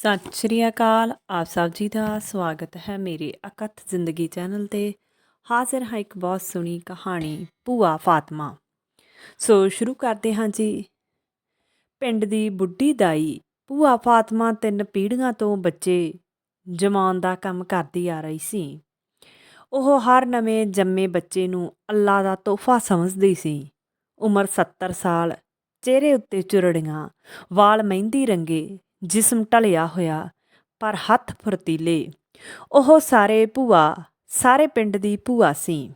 ਸਤਿ ਸ਼੍ਰੀ ਅਕਾਲ। ਆਪ ਸਭ ਜੀ ਦਾ ਸਵਾਗਤ ਹੈ ਮੇਰੇ ਅਕਥ ਜ਼ਿੰਦਗੀ ਚੈਨਲ ਤੇ। ਹਾਜ਼ਰ ਹਾਂ ਇੱਕ ਬਹੁਤ ਸੋਹਣੀ ਕਹਾਣੀ, ਭੂਆ ਫਾਤਮਾ। ਸੋ ਸ਼ੁਰੂ ਕਰਦੇ ਹਾਂ ਜੀ। ਪਿੰਡ ਦੀ ਬੁੱਢੀ ਦਾਈ ਭੂਆ ਫਾਤਮਾ ਤਿੰਨ ਪੀੜ੍ਹੀਆਂ ਤੋਂ ਬੱਚੇ ਜਮਾਉਣ ਦਾ ਕੰਮ ਕਰਦੀ ਆ ਰਹੀ ਸੀ। ਉਹ ਹਰ ਨਵੇਂ ਜੰਮੇ ਬੱਚੇ ਨੂੰ ਅੱਲਾ ਦਾ ਤੋਹਫਾ ਸਮਝਦੀ ਸੀ। ਉਮਰ 70 ਸਾਲ, ਚਿਹਰੇ ਉੱਤੇ ਚੁਰੜੀਆਂ, ਵਾਲ ਮਹਿੰਦੀ ਰੰਗੇ ਜਿਸਮ ਢਲਿਆ ਹੋਇਆ, ਪਰ ਹੱਥ ਫੁਰਤੀਲੇ ਉਹ ਸਾਰੇ ਭੂਆ, ਸਾਰੇ ਪਿੰਡ ਦੀ ਭੂਆ ਸੀ।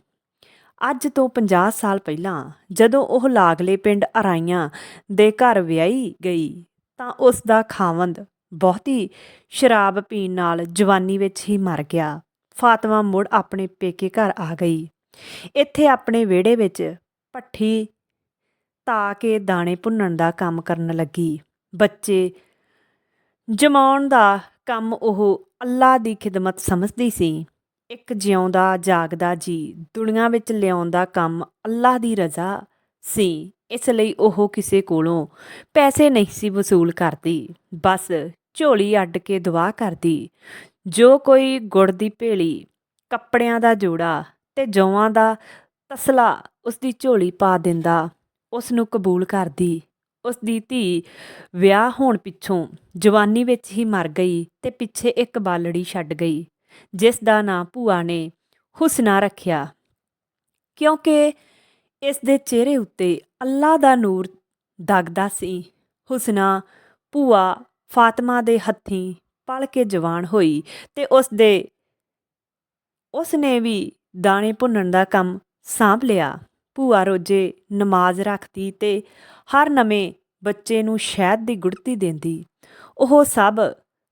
ਅੱਜ ਤੋਂ 50 ਸਾਲ ਪਹਿਲਾਂ ਜਦੋਂ ਉਹ ਲਾਗਲੇ ਪਿੰਡ ਅਰਾਈਆਂ ਦੇ ਘਰ ਵਿਆਹੀ ਗਈ, ਤਾਂ ਉਸ ਦਾ ਖਾਵੰਦ ਬਹੁਤੀ ਸ਼ਰਾਬ ਪੀਣ ਨਾਲ ਜਵਾਨੀ ਵਿੱਚ ਹੀ ਮਰ ਗਿਆ। ਫਾਤਮਾ ਮੁੜ ਆਪਣੇ ਪੇਕੇ ਘਰ ਆ ਗਈ। ਇੱਥੇ ਆਪਣੇ ਵਿਹੜੇ ਵਿੱਚ ਪੱਠੀ ਤਾ ਕੇ ਦਾਣੇ ਭੁੰਨਣ ਦਾ ਕੰਮ ਕਰਨ ਲੱਗੀ। ਬੱਚੇ ਜਮਾਉਣ ਦਾ ਕੰਮ ਉਹ ਅੱਲਾ ਦੀ ਖਿਦਮਤ ਸਮਝਦੀ ਸੀ। ਇੱਕ ਜਿਉਂਦਾ, ਜਾਗਦਾ ਜੀ ਦੁਨੀਆ ਵਿੱਚ ਲਿਆਉਣ ਦਾ ਕੰਮ ਅੱਲਾ ਦੀ ਰਜ਼ਾ ਸੀ। ਇਸ ਲਈ ਉਹ ਕਿਸੇ ਕੋਲੋਂ ਪੈਸੇ ਨਹੀਂ ਸੀ ਵਸੂਲ ਕਰਦੀ। ਬਸ ਝੋਲੀ ਅੱਡ ਕੇ ਦੁਆ ਕਰਦੀ। ਜੋ ਕੋਈ ਗੁੜ ਦੀ ਭੇਲੀ, ਕੱਪੜਿਆਂ ਦਾ ਜੋੜਾ ਤੇ ਜੌਆਂ ਦਾ ਤਸਲਾ ਉਸ ਦੀ ਝੋਲੀ ਪਾ ਦਿੰਦਾ, ਉਸ ਨੂੰ ਕਬੂਲ ਕਰਦੀ। ਉਸ ਦੀ ਧੀ ਵਿਆਹ ਹੋਣ ਪਿੱਛੋਂ ਜਵਾਨੀ ਵਿੱਚ ਹੀ ਮਰ ਗਈ ਤੇ ਪਿੱਛੇ ਇੱਕ ਬਾਲੜੀ ਛੱਡ ਗਈ, ਜਿਸ ਦਾ ਨਾਂ ਭੂਆ ਨੇ ਹੁਸਨਾ ਰੱਖਿਆ। ਕਿਉਂਕਿ ਇਸ ਦੇ ਚਿਹਰੇ ਉੱਤੇ ਅੱਲਾ ਦਾ ਨੂਰ ਦਗਦਾ ਸੀ, ਹੁਸਨਾ ਭੂਆ ਫਾਤਮਾ ਦੇ ਹੱਥੀਂ ਪਲ ਕੇ ਜਵਾਨ ਹੋਈ ਤੇ ਉਸ ਦੇ, ਉਸ ਨੇ ਵੀ ਦਾਣੇ ਭੁੰਨਣ ਦਾ ਕੰਮ ਸਾਂਭ ਲਿਆ। ਭੂਆ ਰੋਜੇ ਨਮਾਜ਼ ਰੱਖਦੀ ਤੇ ਹਰ ਨਵੇਂ ਬੱਚੇ ਨੂੰ ਸ਼ਹਿਦ ਦੀ ਗੁੜਤੀ ਦਿੰਦੀ। ਉਹ ਸਭ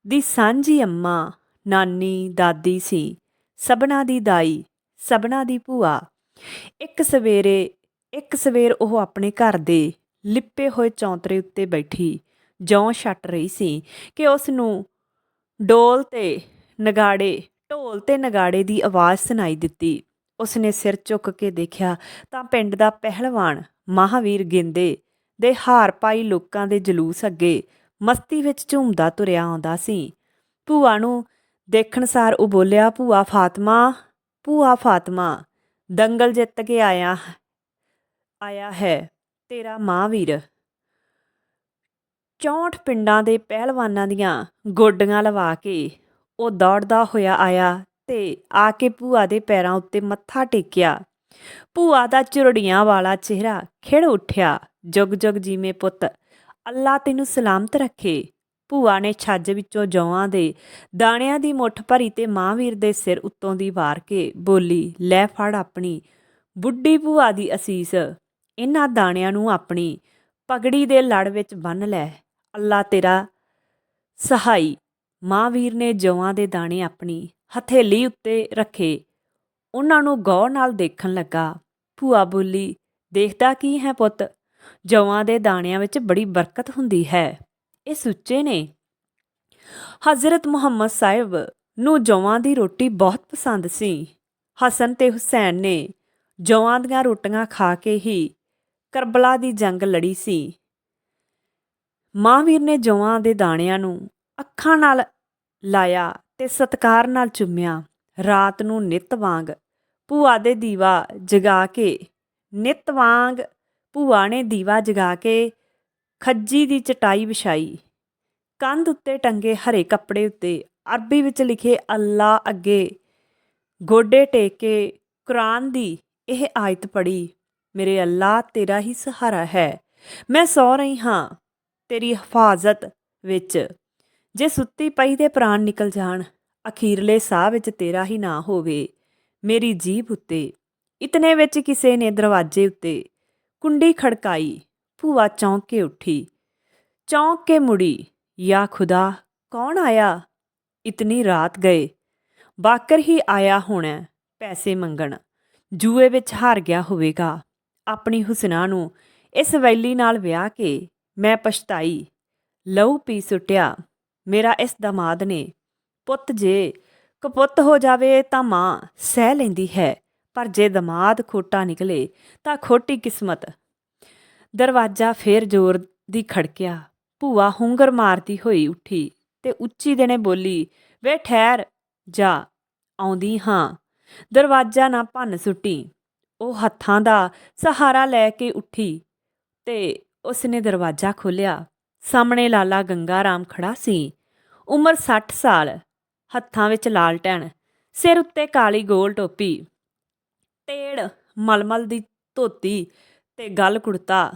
ਦੀ ਸਾਂਝੀ ਅੰਮਾ, ਨਾਨੀ, ਦਾਦੀ ਸੀ। ਸਬਨਾ ਦੀ ਦਾਈ ਸਬਨਾ ਦੀ ਭੂਆ। ਇੱਕ ਸਵੇਰੇ, ਇੱਕ ਸਵੇਰ ਉਹ ਆਪਣੇ ਘਰ ਦੇ ਲਿੱਪੇ ਹੋਏ ਚੌਂਤਰੇ ਉੱਤੇ ਬੈਠੀ, ਜੌਂ ਛੱਟ ਰਹੀ ਸੀ ਕਿ ਉਸ ਨੂੰ ਡੋਲ ਤੇ ਨਗਾੜੇ, ਢੋਲ ਤੇ ਨਗਾੜੇ ਦੀ ਆਵਾਜ਼ ਸੁਣਾਈ ਦਿੱਤੀ। ਉਸਨੇ ਸਿਰ ਚੁੱਕ ਕੇ ਦੇਖਿਆ ਤਾਂ ਪਿੰਡ ਦਾ ਪਹਿਲਵਾਨ ਮਹਾਵੀਰ ਗਿੰਦੇ ਦੇ ਹਾਰ ਪਾਈ ਲੋਕਾਂ ਦੇ ਜਲੂਸ ਅੱਗੇ ਮਸਤੀ ਵਿੱਚ ਝੂਮਦਾ ਤੁਰਿਆ ਆਉਂਦਾ ਸੀ। ਭੂਆ ਨੂੰ ਦੇਖਣ ਸਾਰ ਉਹ ਬੋਲਿਆ, ਭੂਆ ਫਾਤਮਾ ਭੂਆ ਫਾਤਮਾ, ਦੰਗਲ ਜਿੱਤ ਕੇ ਆਇਆ ਆਇਆ ਹੈ ਤੇਰਾ ਮਹਾਵੀਰ। 64 ਪਿੰਡਾਂ ਦੇ ਪਹਿਲਵਾਨਾਂ ਦੀਆਂ ਗੋਡੀਆਂ ਲਵਾ ਕੇ ਉਹ ਦੌੜਦਾ ਹੋਇਆ ਆਇਆ ਤੇ ਆ ਕੇ ਭੂਆ ਦੇ ਪੈਰਾਂ ਉੱਤੇ ਮੱਥਾ ਟੇਕਿਆ। ਭੂਆ ਦਾ ਚੁਰੜੀਆਂ ਵਾਲਾ ਚਿਹਰਾ ਖਿੜ ਉੱਠਿਆ। ਜੁਗ ਜੁਗ ਜੀਵੇਂ ਪੁੱਤ, ਅੱਲਾ ਤੈਨੂੰ ਸਲਾਮਤ ਰੱਖੇ। ਭੂਆ ਨੇ ਛੱਜ ਵਿੱਚੋਂ ਜੌਆਂ ਦੇ ਦਾਣਿਆਂ ਦੀ ਮੁੱਠ ਭਰੀ ਤੇ ਮਾਂਵੀਰ ਦੇ ਸਿਰ ਉੱਤੋਂ ਦੀ ਵਾਰ ਕੇ ਬੋਲੀ, ਲੈ ਫੜ ਆਪਣੀ ਬੁੱਢੀ ਭੂਆ ਦੀ ਅਸੀਸ। ਇਹਨਾਂ ਦਾਣਿਆਂ ਨੂੰ ਆਪਣੀ ਪਗੜੀ ਦੇ ਲੜ ਵਿੱਚ ਬੰਨ ਲੈ। ਅੱਲਾ ਤੇਰਾ ਸਹਾਈ ਮਹਾਂਵੀਰ ਨੇ ਜੌਆਂ ਦੇ ਦਾਣੇ ਆਪਣੀ ਹਥੇਲੀ ਉੱਤੇ ਰੱਖੇ। ਉਹਨਾਂ ਨੂੰ ਗੌਰ ਨਾਲ ਦੇਖਣ ਲੱਗਾ। ਭੂਆ ਬੋਲੀ, ਦੇਖਦਾ ਕੀ ਹੈ ਪੁੱਤ? ਜੌਆਂ ਦੇ ਦਾਣਿਆਂ ਵਿੱਚ ਬੜੀ ਬਰਕਤ ਹੁੰਦੀ ਹੈ। ਇਹ ਸੁੱਚੇ ਨੇ। ਹਜ਼ਰਤ ਮੁਹੰਮਦ ਸਾਹਿਬ ਨੂੰ ਜੌਆਂ ਦੀ ਰੋਟੀ ਬਹੁਤ ਪਸੰਦ ਸੀ। ਹਸਨ ਤੇ ਹੁਸੈਨ ਨੇ ਜੌਆਂ ਦੀਆਂ ਰੋਟੀਆਂ ਖਾ ਕੇ ਹੀ ਕਰਬਲਾ ਦੀ ਜੰਗ ਲੜੀ ਸੀ। ਮਾਂਵੀਰ ਨੇ ਜੌਆਂ ਦੇ ਦਾਣਿਆਂ ਨੂੰ ਅੱਖਾਂ ਨਾਲ ਲਾਇਆ ਤੇ ਸਤਕਾਰ ਨਾਲ ਚੁੰਮਿਆ। ਰਾਤ ਨੂੰ ਨਿਤ ਵਾਂਗ ਭੂਆ ਦੇ ਦੀਵਾ ਜਗਾ ਕੇ, ਨਿਤ ਵਾਂਗ ਭੂਆ ਨੇ ਦੀਵਾ ਜਗਾ ਕੇ ਖੱਜੀ ਦੀ ਚਟਾਈ ਵਿਛਾਈ। ਕੰਧ ਉੱਤੇ ਟੰਗੇ ਹਰੇ ਕੱਪੜੇ ਉੱਤੇ ਅਰਬੀ ਵਿੱਚ ਲਿਖੇ ਅੱਲਾ ਅੱਗੇ ਗੋਡੇ ਟੇਕ ਕੇ ਕੁਰਾਨ ਦੀ ਇਹ ਆਇਤ ਪੜ੍ਹੀ, ਮੇਰੇ ਅੱਲਾ ਤੇਰਾ ਹੀ ਸਹਾਰਾ ਹੈ। ਮੈਂ ਸੌ ਰਹੀ ਹਾਂ ਤੇਰੀ ਹਿਫਾਜ਼ਤ ਵਿੱਚ। ਜੇ ਸੁੱਤੀ ਪਈ ਦੇ ਪ੍ਰਾਣ ਨਿਕਲ ਜਾਣ, ਅਖੀਰਲੇ ਸਾਹ ਵਿੱਚ ਤੇਰਾ ਹੀ ਨਾ ਹੋਵੇ, ਮੇਰੀ ਜੀਭ ਉੱਤੇ, ਇਤਨੇ ਵਿੱਚ ਕਿਸੇ ਨੇ ਦਰਵਾਜ਼ੇ ਉੱਤੇ, ਕੁੰਡੀ ਖੜਕਾਈ, ਭੂਆ ਚੌਂਕ ਕੇ ਉੱਠੀ। ਚੌਂਕ ਕੇ ਮੁੜੀ, ਯਾ ਖੁਦਾ, ਕੌਣ ਆਇਆ? ਇਤਨੀ ਰਾਤ ਗਏ। ਬਾਕਰ ਹੀ ਆਇਆ ਹੋਣਾ ਪੈਸੇ ਮੰਗਣ। ਜੂਏ ਵਿੱਚ ਹਾਰ ਗਿਆ ਹੋਵੇਗਾ। ਆਪਣੀ ਹੁਸਨਾ ਨੂੰ ਇਸ ਵੈਲੀ ਨਾਲ ਵਿਆਹ ਕੇ ਮੈਂ ਪਛਤਾਈ। ਲਹੂ ਪੀ ਸੁੱਟਿਆ। ਮੇਰਾ ਇਸ ਦਮਾਦ ਨੇ, ਪੁੱਤ ਜੇ ਕਪੁੱਤ ਹੋ ਜਾਵੇ ਤਾਂ ਮਾਂ ਸਹਿ ਲੈਂਦੀ ਹੈ, ਪਰ ਜੇ ਦਮਾਦ ਖੋਟਾ ਨਿਕਲੇ ਤਾਂ ਖੋਟੀ ਕਿਸਮਤ। ਦਰਵਾਜ਼ਾ ਫੇਰ ਜ਼ੋਰ ਦੀ ਖੜਕਿਆ, ਭੂਆ ਹੁੰਗਰ ਮਾਰਦੀ ਹੋਈ ਉੱਠੀ ਤੇ ਉੱਚੀ ਦੇਣੇ ਬੋਲੀ, ਵੇ ਠਹਿਰ, ਜਾ, ਆਉਂਦੀ ਹਾਂ। ਦਰਵਾਜ਼ਾ ਨਾ ਭੰਨ ਸੁੱਟੀ, ਉਹ ਹੱਥਾਂ ਦਾ ਸਹਾਰਾ ਲੈ ਕੇ ਉੱਠੀ ਤੇ ਉਸਨੇ ਦਰਵਾਜ਼ਾ ਖੋਲ੍ਹਿਆ। ਸਾਹਮਣੇ ਲਾਲਾ ਗੰਗਾ ਰਾਮ ਖੜਾ ਸੀ। ਉਮਰ 60 ਸਾਲ, ਹੱਥਾਂ ਵਿੱਚ ਲਾਲਟੈਨ ਸਿਰ ਉੱਤੇ ਕਾਲੀ ਗੋਲ ਟੋਪੀ, ਤੇੜ, ਮਲਮਲ ਦੀ ਧੋਤੀ ਤੇ ਗਲ ਕੁੜਤਾ।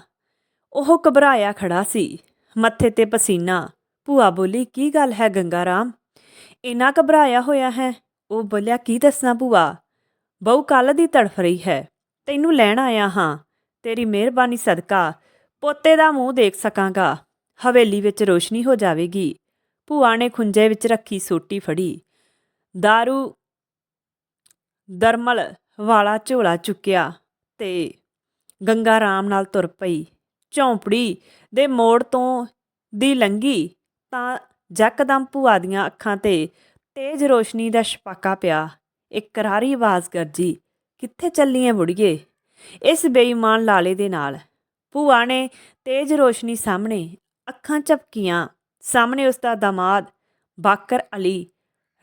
ਉਹ ਘਬਰਾਇਆ ਖੜਾ ਸੀ। ਮੱਥੇ ਤੇ ਪਸੀਨਾ, ਭੂਆ ਬੋਲੀ, ਕੀ ਗੱਲ ਹੈ ਗੰਗਾ ਰਾਮ ਇੰਨਾ ਘਬਰਾਇਆ ਹੋਇਆ ਹੈ? ਉਹ ਬੋਲਿਆ, ਕੀ ਦੱਸਾਂ ਭੂਆ? ਬਹੁ ਕੱਲ ਦੀ ਤੜਫ ਰਹੀ ਹੈ। ਤੈਨੂੰ ਲੈਣ ਆਇਆ ਹਾਂ। ਤੇਰੀ ਮਿਹਰਬਾਨੀ ਸਦਕਾ। ਪੋਤੇ ਦਾ ਮੂੰਹ ਦੇਖ ਸਕਾਂਗਾ। ਹਵੇਲੀ ਵਿੱਚ ਰੋਸ਼ਨੀ ਹੋ ਜਾਵੇਗੀ। ਭੂਆ ਨੇ ਖੁੰਝੇ ਵਿੱਚ ਰੱਖੀ ਸੋਟੀ ਫੜੀ। दारू ਦਰਮਲ ਵਾਲਾ ਝੋਲਾ ਚੁੱਕਿਆ ਤੇ ਗੰਗਾ ਰਾਮ ਨਾਲ ਤੁਰ ਪਈ। ਝੌਂਪੜੀ ਦੇ ਮੋੜ ਤੋਂ ਦੀ ਲੰਗੀ ਤਾਂ ਜੱਕਦਮ ਭੂਆ ਦੀਆਂ ਅੱਖਾਂ ਤੇ ਤੇਜ਼ ਰੋਸ਼ਨੀ ਦਾ ਛਪਾਕਾ ਪਿਆ। ਇੱਕ ਕਰਾਰੀ ਆਵਾਜ਼ ਗਰਜੀ, ਕਿੱਥੇ ਚੱਲੀਏ ਬੁੜੀਏ? ਇਸ ਬੇਈਮਾਨ ਲਾਲੇ ਦੇ ਨਾਲ। ਭੂਆ ਨੇ ਤੇਜ਼ ਰੋਸ਼ਨੀ ਸਾਹਮਣੇ ਅੱਖਾਂ ਝਪਕੀਆਂ, ਸਾਹਮਣੇ ਉਸ ਦਾ ਦਾਮਾਦ, ਬਾਕਰ ਅਲੀ,